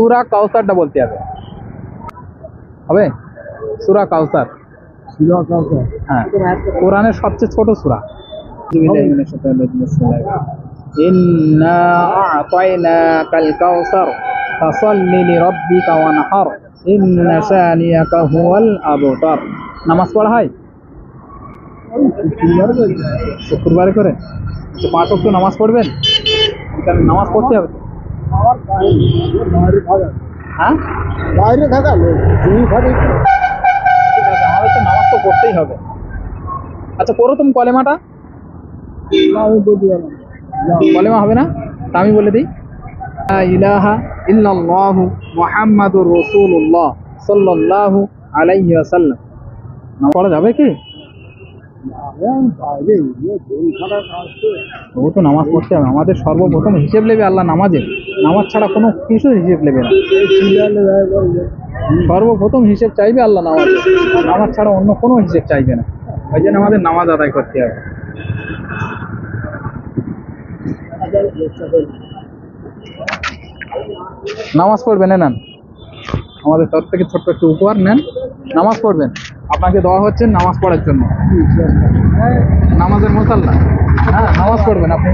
সুরা কাউসারটা বলতে হবে। হবে? সুরা কাউসার। হ্যাঁ। কোরআনের সবচেয়ে ছোট সুরা। ইন্না আ'তাইনাকাল কাউসার ফাসাল্লি লিরাব্বিকা ওয়ানহার ইন্না শানিয়াকা হুয়াল আবতার। নামাজ পড়া হয়? শুক্রবারে করে? আচ্ছা, পাঁচ ওয়াক্ত নামাজ পড়বেন? কারণ নামাজ পড়তে হবে হ্যাঁ? বাইরে থাকা লোক তুমি ঘরে ঠিক আছে আমাদের তো নামাজ তো পড়তেই হবে। আচ্ছা পড়ো তুমি কলেমাটা। আমি কলেমা হবে না? তা আমি বলে দিই। ইলাহা ইল্লাল্লাহু মুহাম্মাদুর রাসূলুল্লাহ সাল্লাল্লাহু আলাইহি ওয়াসাল্লাম। পড়া যাবে কি? ও তো নামাজ পড়তে হবে। আমাদের সর্বপ্রথম হিসেব নেবে আল্লাহ নামাজে। নামাজ ছাড়া কোনো কিছু হিসেব নেবে না। সর্বপ্রথম হিসেব চাইবে আল্লাহ নামাজ। নামাজ ছাড়া অন্য কোনো হিসেব চাইবে না। ওই জন্য আমাদের নামাজ আদায় করতে হবে। নামাজ পড়বেন নেন। আমাদের তরফ থেকে ছোট্ট একটু উপহার নেন। নামাজ পড়বেন। আপনাকে দেওয়া হচ্ছে নামাজ পড়ার জন্য। নামাজের মোতাল্লা হ্যাঁ নামাজ পড়বেন আপনি।